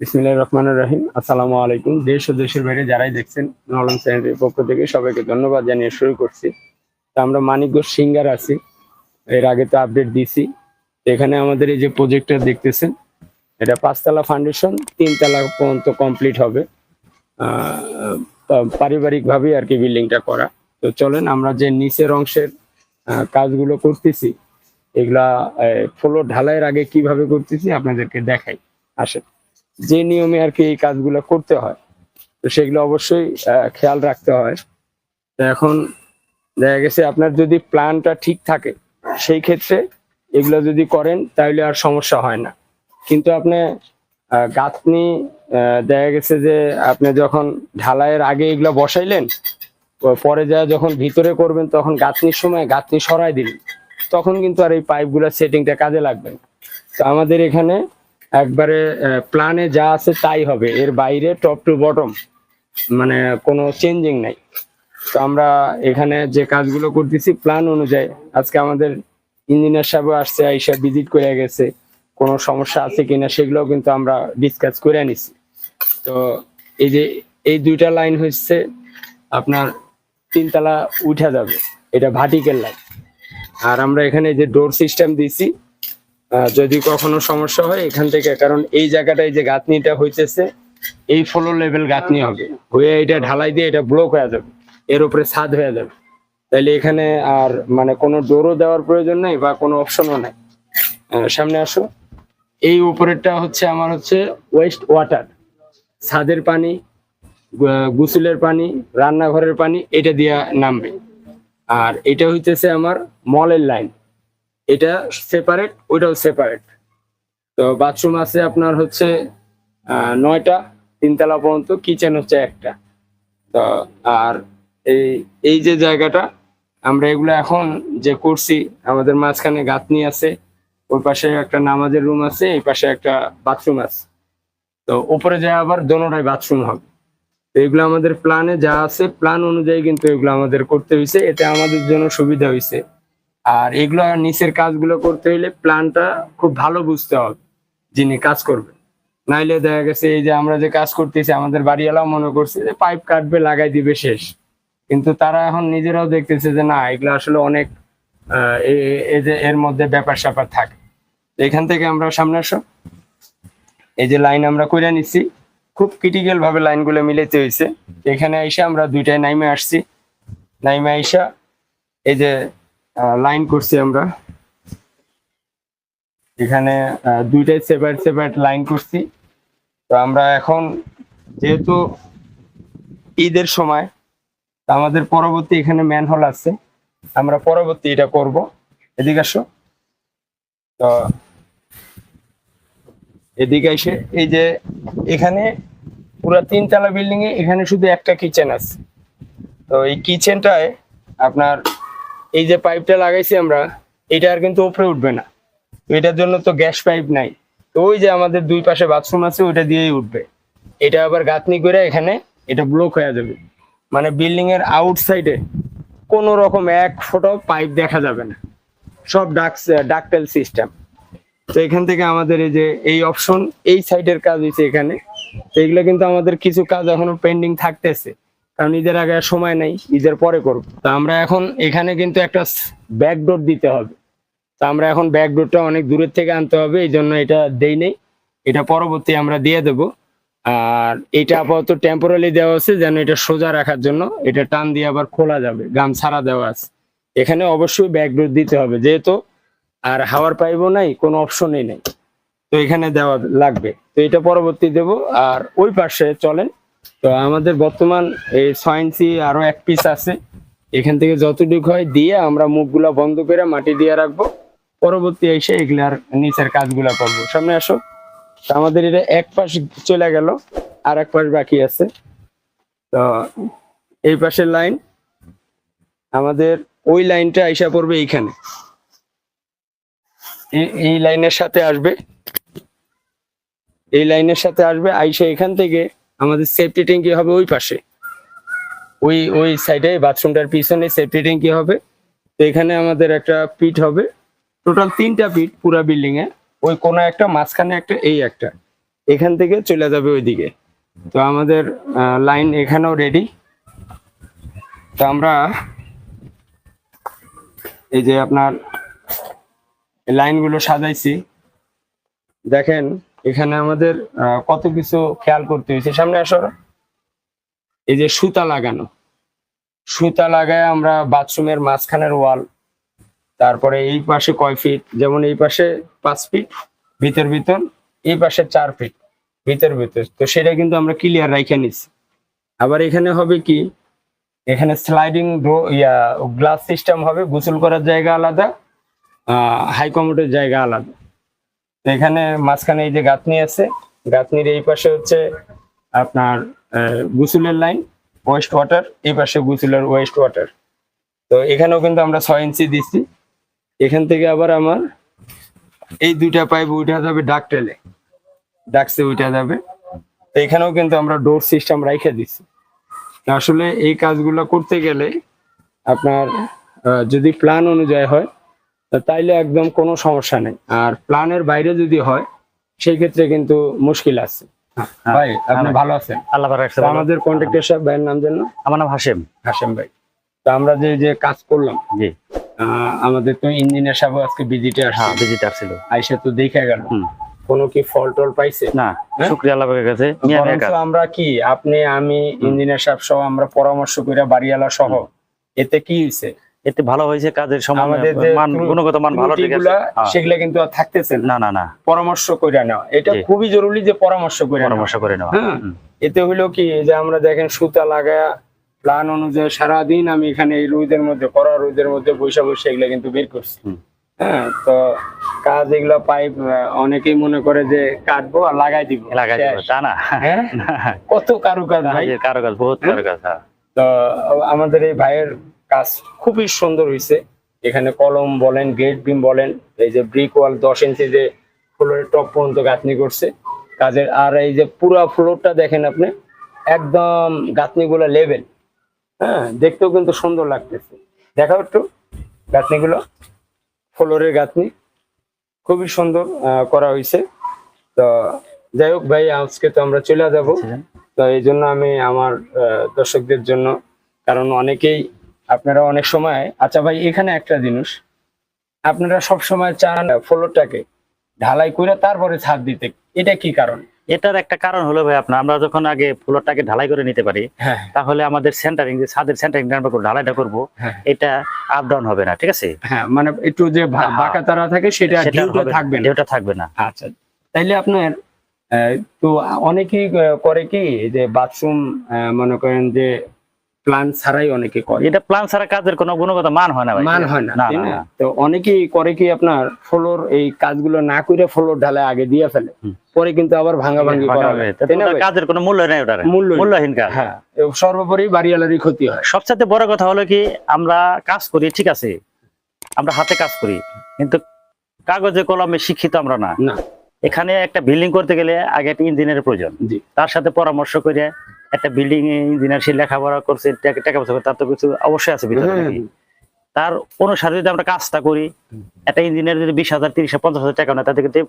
বিসমিল্লাহির রহমানির রহিম। আসসালামু আলাইকুম। দেশ ও দেশের বাইরে যারাই দেখছেন নলম চ্যানেলের পক্ষ থেকে সবাইকে ধন্যবাদ জানিয়ে শুরু করছি। তো আমরা মানিকগঞ্জ সিঙ্গার আছি। এর আগে তো আপডেট দিছি। এখানে আমাদের এই যে প্রজেক্টটা দেখতেছেন, এটা পাঁচতলা ফাউন্ডেশন তিনতলা পর্যন্ত কমপ্লিট হবে। পারিবারিক ভাবে আর কি বিল্ডিংটা করা। তো চলেন আমরা যে নিচের অংশের কাজগুলো করতেছি, এগুলা ফ্লোর ঢালাইয়ের আগে কীভাবে করতেছি আপনাদেরকে দেখাই। আসেন। যে নিয়মে আর কি এই কাজগুলো করতে হয়, তো সেগুলো অবশ্যই খেয়াল রাখতে হয়। তো এখন দেখা গেছে আপনার যদি প্ল্যানটা ঠিক থাকে, সেই ক্ষেত্রে এগুলো যদি করেন, তাহলে আর সমস্যা হয় না। কিন্তু আপনি গাঁথনি দেখা গেছে যে আপনি যখন ঢালাইয়ের আগে এগুলো বসাইলেন পরে যা যখন ভিতরে করবেন, তখন গাঁথনির সময় গাঁথনি সরাই দিলেন। তখন কিন্তু আর এই পাইপগুলোর সেটিংটা কাজে লাগবে না। তো আমাদের এখানে একবারে প্ল্যানে যা আছে তাই হবে। এর বাইরে টপ টু বটম মানে কোনো চেঞ্জিং নাই। তো আমরা এখানে যে কাজগুলো করতেছি প্ল্যান অনুযায়ী, আজকে আমাদের ইঞ্জিনিয়ার সাহেব আসছে, আইসা ভিজিট করে গেছে, কোনো সমস্যা আছে কিনা সেগুলো কিন্তু আমরা ডিসকাস করে নিছি। তো এই যে, এই দুইটা লাইন হচ্ছে, আপনার তিনতলা উঠা যাবে, এটা ভার্টিক্যাল লাইন আর আমরা এখানে যে ডোর সিস্টেম দিছি যদি কখনো সমস্যা হয় এখান থেকে, কারণ এই জায়গাটায় যে গাঁথনিটা হইতেছে, এই ফ্লোর লেভেল গাঁথনি হবে। হয়ে এটা ঢালাই দিয়ে এটা ব্লক হয়ে যাবে, এর উপরে ছাদ হয়ে যাবে। তাইলে এখানে আর মানে কোনো ডোরও দেওয়ার প্রয়োজন নেই বা কোনো অপশনও নাই। সামনে আসো। এই উপরেরটা হচ্ছে আমার হচ্ছে ওয়েস্ট ওয়াটার ছাদের পানি গুসিলের পানি, রান্নাঘরের পানি, এটা দিয়া নামবে। আর এটা হইতেছে আমার মলের লাইন এটা সেপারেট ওইটাও সেপারেট তো বাথরুম আছে আপনার হচ্ছে নয়টা, তিনতলা পর্যন্ত কিচেন হচ্ছে একটা। তো আর এই এই যে জায়গাটা, আমরা এগুলো এখন যে করছি, আমাদের মাঝখানে গাঁথনি আছে, ওই পাশে একটা নামাজের রুম আছে, এই পাশে একটা বাথরুম আছে। তো উপরে যায় আবার দোনোটাই বাথরুম হবে। তো এগুলো আমাদের প্ল্যানে যা আছে প্ল্যান অনুযায়ী কিন্তু এগুলো আমাদের করতে হয়েছে এতে আমাদের জন্য সুবিধা হয়েছে আর এগুলো নিচের কাজগুলো করতে হইলে প্ল্যানটা খুব ভালো বুঝতে হবে, যিনি কাজ করবেন। নাইলে দেখা গেছে এই যে আমরা যে কাজ করতেছি, আমাদের বাড়িওয়ালাও মনে করছে যে পাইপ কাটবে, লাগাই দিবে শেষ। কিন্তু তারা এখন নিজেরাও দেখতেছে যে না, এগুলো আসলে অনেক এর মধ্যে ব্যাপার স্যাপার থাকে এখান থেকে আমরা সামনে আসো। এই যে লাইন আমরা করে নিচ্ছি খুব ক্রিটিক্যাল ভাবে লাইনগুলো মিলাইতে হয়েছে এখানে আইসা আমরা দুইটায় নাইমে আসছি। নাইমে আইসা এই যে লাইন করছি আমরা। এখানে দুইটাই সেপারেট সেপারেট লাইন করছি। তো আমরা এখন, যেহেতু ঈদের সময় আমাদের পরবর্তী এখানে ম্যানহোল আছে। আমরা পরবর্তী এটা করব। এদিকে আসো। তো এদিকে এসে, এই যে এখানে পুরো তিনতলা বিল্ডিং এ এখানে শুধু একটা কিচেন আছে। তো এই কিচেনটায় আপনার এই যে পাইপটা লাগাইছি আমরা, এটা আর কিন্তু উপরে উঠবে না। এটার জন্য তো গ্যাস পাইপ নাই। তো ওই যে আমাদের দুই পাশে বাথরুম আছে, ওইটা দিয়েই উঠবে। এটা আবার গাঁথনি করে এখানে এটা ব্লক হয়ে যাবে। মানে বিল্ডিং এর আউটসাইডে কোনো রকম এক ফোটো পাইপ দেখা যাবে না। সব ডাক ডাকটেল সিস্টেম তো এখান থেকে আমাদের এই যে এই অপশন এই সাইডের কাজ হয়েছে এখানে। তো এগুলো কিন্তু আমাদের কিছু কাজ এখনও পেন্ডিং থাকতেছে। কারণ ঈদের আগে সময় নাই। ঈদের পরে করব। তো আমরা এখন এখানে কিন্তু একটা ব্যাকডোর দিতে হবে। তো আমরা এখন ব্যাকডোরটা অনেক দূরের থেকে আনতে হবে, এই জন্য এটা দেই নেই। এটা পরবর্তী আমরা দিয়ে দেব। আর এটা আপাতত টেম্পোরারি দেওয়া আছে, যেন এটা সোজা রাখার জন্য। এটা টান দিয়ে আবার খোলা যাবে, গাম ছাড়া দেওয়া আছে। এখানে অবশ্যই ব্যাকডোর দিতে হবে যেহেতু, আর হাওয়ার পাইবও নাই, কোনো অপশনই নেই। তো এখানে দেওয়া লাগবে। তো এটা পরবর্তী দেব। আর ওই পাশে চলেন তো আমাদের বর্তমান এই ছয় ইঞ্চি আরও এক পিস আছে। এখান থেকে যতটুকু হয় দিয়ে আমরা মুখগুলা বন্ধ করে মাটি দিয়ে রাখব। পরবর্তী এসে এগুলার নিচের কাজগুলা করব। সামনে আসো। তো আমাদের এটা এক পাশ চলে গেল, আর এক পাশ বাকি আছে। তো এই পাশের লাইন, আমাদের ওই লাইনটা আইসা পড়বে এইখানে। এই- এই লাইনের সাথে আসবে। এই লাইনের সাথে আসবে, আইসা এখান থেকে আমাদের সেফটি ট্যাঙ্কি হবে ওই পাশে। ওই ওই সাইডে বাথরুমটার পিছনে সেফটি ট্যাঙ্কি হবে। তো এখানে আমাদের একটা পিট হবে। টোটাল তিনটা পিট পুরা বিল্ডিং এ। ওই কোনা একটা, মাঝখানে একটা, এই একটা। এখান থেকে চলে যাবে ওইদিকে। তো আমাদের লাইন এখানেও রেডি তো আমরা এই যে আপনার লাইনগুলো সাজাইছি। দেখেন এখানে আমাদের কত কিছু খেয়াল করতে হয়েছে। সামনে আসো। এই যে সুতা লাগানো। সুতা লাগায় আমরা বাথরুমের মাঝখানের ওয়াল, তারপরে এই পাশে কয় ফিট? যেমন এই পাশে পাঁচ ফিট, ভিতর ভিতর, এই পাশে চার ফিট, ভিতর ভিতর। তো সেটা কিন্তু আমরা ক্লিয়ার রাইখে নিচ্ছি আবার এখানে হবে কি? এখানে স্লাইডিং ইয়া গ্লাস সিস্টেম হবে। গোসল করার জায়গা আলাদা হাই কমোডের জায়গা আলাদা। এখানে মাঝখানে এই যে গাঁথনি আছে, গাঁথনির এই পাশে হচ্ছে আপনার গুসুলের লাইন ওয়েস্ট ওয়াটার এই পাশে গোসলের ওয়েস্ট ওয়াটার তো এখানেও কিন্তু আমরা ছয় ইঞ্চি দিচ্ছি এখান থেকে আবার আমার এই দুইটা পাইপ উঠা যাবে ডাক টেলে ডাকসে উঠা যাবে। তো এখানেও কিন্তু আমরা ডোর সিস্টেম রাইখে দিচ্ছি আসলে এই কাজগুলো করতে গেলে আপনার যদি প্ল্যান অনুযায়ী হয় তাইলে একদম কোনো সমস্যা নেই। আর প্ল্যানের বাইরে যদি হয় সেই ক্ষেত্রে কিন্তু মুশকিল আছে। হ্যাঁ। ভাই আপনি হ্যাঁ। ভালো আছেন? আল্লাহ পাক রাখছে আমাদের কন্ট্রাক্টর সাহেব ভাইয়ের নাম জানো আমার নাম হাসেম হাসেম ভাই। তো আমরা যে যে কাজ করলাম জি। আহ, আমাদের তো ইঞ্জিনিয়ার সাহেব আজকে ভিজিটে হ্যাঁ আসছে ভিজিটার ছিল আইসা তো দেখে গেল। কোনো কি ফল টল পাইছে? না হ্যাঁ? শুক্রিয়া আল্লাহ কাছে। আমরা কি আপনি আমি ইঞ্জিনিয়ার সাহেব সহ আমরা পরামর্শ করে বাড়িওয়ালা সহ এতে কি হয়েছে এতে ভালো হয়েছে কাজের সময় মান গুণগত মান ভালো হ্যাঁ। সেগুলা কিন্তু আর থাকতেছে না। না না পরামর্শ করে নেওয়া। এটা খুবই জরুরি যে পরামর্শ করে পরামর্শ করে নেওয়া। হ্যাঁ। এতে হইল কি যে আমরা দেখেন সুতা লাগায়া প্ল্যান অনুযায়ী সারাদিন আমি এখানে এই রোদের মধ্যে করা রোদের মধ্যে বৈশা বসে এগুলা কিন্তু বের করছি। হ্যাঁ তো কাজ এগুলা পাইপ অনেকেই মনে করে যে কাটবো আর লাগাই দিব। লাগাই। দেবো, তা না। হ্যাঁ? কত কারুকাজ ভাই। কাজের কারও কাজ বহুত? কারও কাজ হ্যাঁ। তো আমাদের এই ভাইয়ের কাজ খুবই সুন্দর হয়েছে এখানে কলম বলেন গেট বিম বলেন এই যে ব্রিক ওয়াল দশ ইঞ্চি যে ফ্লোরের টপ পর্যন্ত গাঁথনি করছে। কাজের আর এই যে পুরো ফ্লোরটা দেখেন আপনি একদম গাঁথনিগুলো লেভেল হ্যাঁ দেখতেও কিন্তু সুন্দর লাগতেছে। দেখাও একটু গাঁথনিগুলো। ফ্লোরের গাঁথনি খুবই সুন্দর করা হয়েছে তো যাই হোক ভাই আজকে তো আমরা চলে যাব। তো এই জন্য আমি আমার দর্শকদের জন্য কারণ অনেকেই আপনারা অনেক সময় আচ্ছা ভাই এখানে একটা জিনিস। আপনারা সব সময় চান ফ্লোরটাকে ঢালাই করে তারপরে ছাদ দিতে। এটা কি কারণ? এটার একটা কারণ হলো ভাই আপনার আমরা যখন আগে ফ্লোরটাকে ঢালাই করে নিতে পারি হ্যাঁ তাহলে আমাদের সেন্টারিং যে ছাদের সেন্টারিং আমরা ঢালাইটা করব হ্যাঁ এটা আপ ডাউন হবে না ঠিক আছে? হ্যাঁ মানে একটু যে হ্যাঁ। বাঁকা তারা থাকে সেটা সেটা ঢেউটা থাকবে না। ঢেউটা থাকবে না। আচ্ছা তাইলে আপনার তো অনেকেই করে কি যে বাথরুম মনে করেন যে প্ল্যান ছাড়াই অনেকে করে। এটা প্ল্যান ছাড়া কাজের কোনো গুণগত মান হয় না ভাই। মান হয় না। তো অনেকেই করে কি আপনার ফ্লোর এই কাজগুলো না করে ফ্লোর ঢালে আগে দিয়ে ফেলে। পরে কিন্তু আবার ভাঙা ভাঙি করা? কাজের কোনো মূল্য নেই ওটার। মূল্যহীন কাজ। হ্যাঁ সর্বোপরি বাড়িওয়ালারই ক্ষতি হয়। সবচেয়ে বড় কথা হলো কি আমরা কাজ করি ঠিক আছে আমরা হাতে কাজ করি কিন্তু কাগজে কলমে শিক্ষিত আমরা না। না। এখানে একটা বিল্ডিং করতে গেলে আগে একটা ইঞ্জিনিয়ারের প্রয়োজন। তার সাথে পরামর্শ করে একটা বিল্ডিং ইঞ্জিনিয়ার সে লেখাপড়া করছে টাকা পয়সা তার তো কিছু অবশ্যই আছে ভিতরে তার অনুসারে যদি আমরা কাজটা করি একটা ইঞ্জিনিয়ার যদি বিশ হাজার তিরিশ পঞ্চাশ হাজার টাকা নেয় তাতে কিন্তু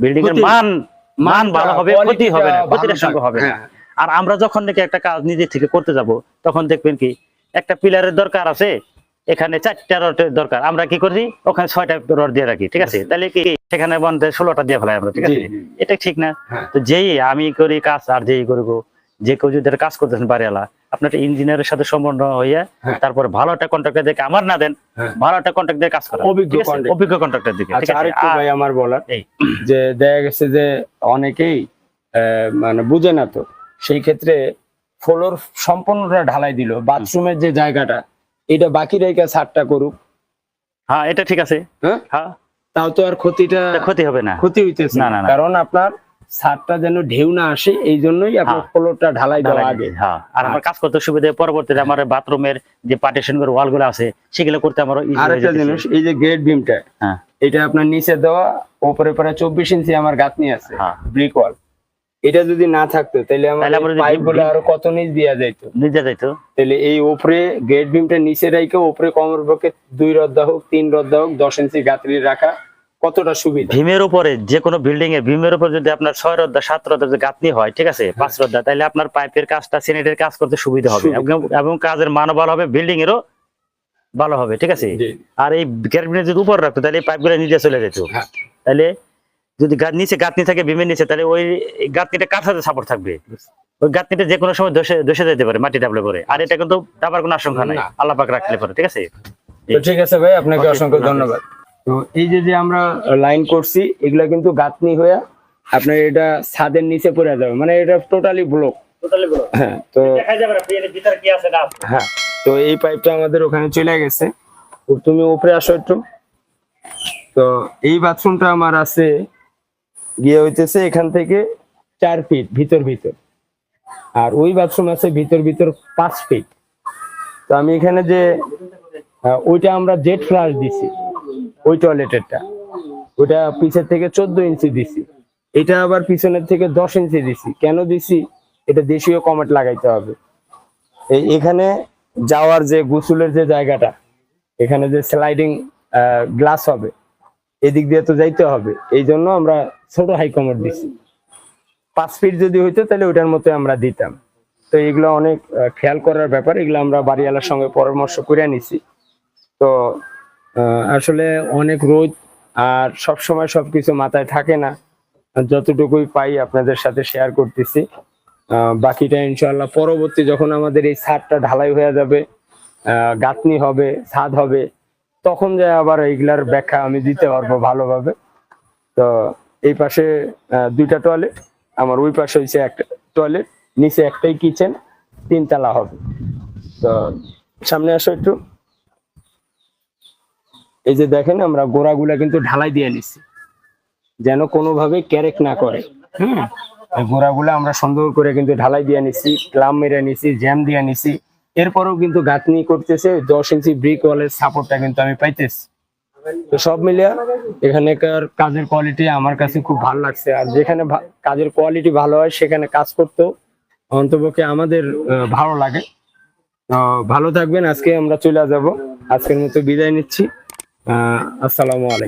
বিল্ডিং এর মান মান ভালো হবে ক্ষতি হবে না ক্ষতির সঙ্গে হবে হ্যাঁ, আর আমরা যখন নাকি একটা কাজ নিজে থেকে করতে যাব তখন দেখবেন কি একটা পিলারের দরকার আছে এখানে চারটা রডের দরকার আমরা কি করি ওখানে ছয়টা রড দিয়ে রাখি ঠিক আছে? তাহলে কি সেখানে বন্ধে ষোলোটা দিয়ে ফেলাই আমরা ঠিক আছে। এটা ঠিক না? হ্যাঁ। তো যেই আমি করি কাজ আর যেই করব যে কেউ যদি কাজ করতেছেন বাড়িওয়ালা আপনার ইঞ্জিনিয়ারের সাথে সম্বন্ধ হইয়া হ্যাঁ। তারপরে ভালো একটা কন্ট্রাক্টর দেখে আমার না দেন হ্যাঁ। ভালো একটা কন্ট্রাক্ট দিয়ে কাজ করা। অভিজ্ঞ কন্ট্রাক্টর দিকে আচ্ছা ভাই আমার বলার। যে দেখা গেছে যে অনেকেই মানে বুঝে না তো সেই ক্ষেত্রে ফ্লোর সম্পূর্ণটা ঢালাই দিল বাথরুমের যে জায়গাটা এটা বাকি রেখে ছাদটা করুক। হ্যাঁ এটা ঠিক আছে। হ্যাঁ? হ্যাঁ। তাও তো আর ক্ষতিটা ক্ষতি হবে না। ক্ষতি হইতেছে না। কারণ আপনার ছাদটা যেন ঢেউ না আসে এই জন্যই আপনার হ্যাঁ। ফ্লোরটা ঢালাই দেওয়া আগে। হ্যাঁ। আর আমার কাজ করতে সুবিধা পরবর্তীতে আমার বাথরুমের যে পার্টিশন করে ওয়ালগুলো আছে সেগুলো করতে আমার easy আর একটা যেতেছে। জিনিস এই যে গেট বিমটা হ্যাঁ। এটা আপনার নিচে দেওয়া উপরে প্রায় চব্বিশ ইঞ্চি আমার গাঁথনি আছে ব্রিক ওয়াল এটা যদি না থাকতো তাহলে আমার পাইপগুলো আরও কত নিচ দেওয়া যাইতো? নিজে যাইতো। তাহলে এই উপরে গেট বিমটা নিচে রাখে উপরে কমর পক্ষে দুই রদ্দা হোক তিন রদ্দা হোক দশ ইঞ্চি গাঁথরি রাখা কতটা সুবিধা? ভীমের উপরে যে কোনো বিল্ডিং এ ভীমের উপর যদি আপনার ছয় রদ্দা সাত রদ্দা যদি গাঁথনি হয় ঠিক আছে? পাঁচ রদ্দা তাহলে আপনার পাইপের কাজটা সিনেটের কাজ করতে সুবিধা হবে। এবং- কাজের মানও ভালো হবে বিল্ডিং এরও ভালো হবে ঠিক আছে? আর এই ক্যাবিনেট যদি উপর রাখতো তাহলে পাইপগুলো নিচে চলে যেত। হ্যাঁ। তাহলে যদি নিচে গাঁথনি থাকে ভীমের নিচে তাহলে ওই গাঁথনিটা কার সাথে সাপোর্ট থাকবে? ওই গাঁথনিটা যে কোনো সময় ধসে ধসে যেতে পারে মাটি ডাবলে পরে আর এটা কিন্তু ডাবার কোনো আশঙ্কা নাই। আল্লাহ পাক রাখলে পারে ঠিক আছে? ঠিক আছে ভাই আপনাকে অসংখ্য ধন্যবাদ। তো এই যে যে আমরা লাইন করছি এগুলা কিন্তু গাঁথনি হয়ে আপনার এটা ছাদের নিচে পড়ে যাবে। মানে এটা টোটালি ব্লক হ্যাঁ তো দেখা যাবে না ভিতরে কি আছে না হ্যাঁ তো এই পাইপটা আমাদের ওখানে চলে গেছে। তো তুমি উপরে আসো একটু। তো এই বাথরুমটা আমার আছে গিয়ে হইতেছে এখান থেকে চার ফিট ভিতর ভিতর। আর ওই বাথরুম আছে ভিতর ভিতর পাঁচ ফিট তো আমি এখানে যে ওইটা আমরা জেট ফ্লাশ দিছি। ওই টয়লেটেরটা ওইটা পিছের থেকে চোদ্দ ইঞ্চি দিছি। এটা আবার পিছনের থেকে দশ ইঞ্চি দিছি। কেন দিছি? এটা দেশীয় কমেট লাগাইতে হবে। এই এখানে যাওয়ার যে গোসলের যে জায়গাটা, এখানে যে স্লাইডিং গ্লাস হবে, এদিক দিয়ে তো যাইতে হবে। এই জন্য আমরা ছোট হাই কমেট দিছি। পাঁচ ফিট যদি হইতো তাহলে ওইটার মতো আমরা দিতাম। তো এগুলো অনেক খেয়াল করার ব্যাপার। এগুলো আমরা বাড়িওয়ালার সঙ্গে পরামর্শ করে নিছি। তো আসলে অনেক রোদ আর সব সময় সবকিছু মাথায় থাকে না। যতটুকুই পাই আপনাদের সাথে শেয়ার করতেছি। বাকিটা ইনশাল্লাহ পরবর্তী যখন আমাদের এই ছাদটা ঢালাই হয়ে যাবে গাঁথনি হবে, ছাদ হবে, তখন যে আবার এইগুলার ব্যাখ্যা আমি দিতে পারব ভালোভাবে। তো এই পাশে দুইটা টয়লেট আমার ওই পাশে হয়েছে একটা টয়লেট নিচে একটাই কিচেন তিনতলা হবে। তো সামনে আসো একটু। এই যে দেখেন আমরা গোড়াগুলা কিন্তু ঢালাই দিয়ে নিচ্ছি যেন কোনোভাবে ক্যারেক না করে। এই গোড়াগুলো আমরা সুন্দর করে কিন্তু ঢালাই দিয়ে নিছি, ক্লাম মেরে নিছি, জ্যাম দিয়ে নিছি। এরপরেও কিন্তু গাঁথনি করতেছে, দশ ইঞ্চি ব্রিক ওয়ালের সাপোর্টটা কিন্তু আমি পাইতেছি। তো সব মিলিয়ে এখানেকার কাজের কোয়ালিটি আমার কাছে খুব ভালো লাগছে। আর যেখানে কাজের কোয়ালিটি ভালো হয়, সেখানে কাজ করতেও অন্তপক্ষে আমাদের ভালো লাগে। ভালো থাকবেন, আজকে আমরা চলে যাব। আজকের মতো বিদায় নিচ্ছি। আসসালামু আলাইকুম।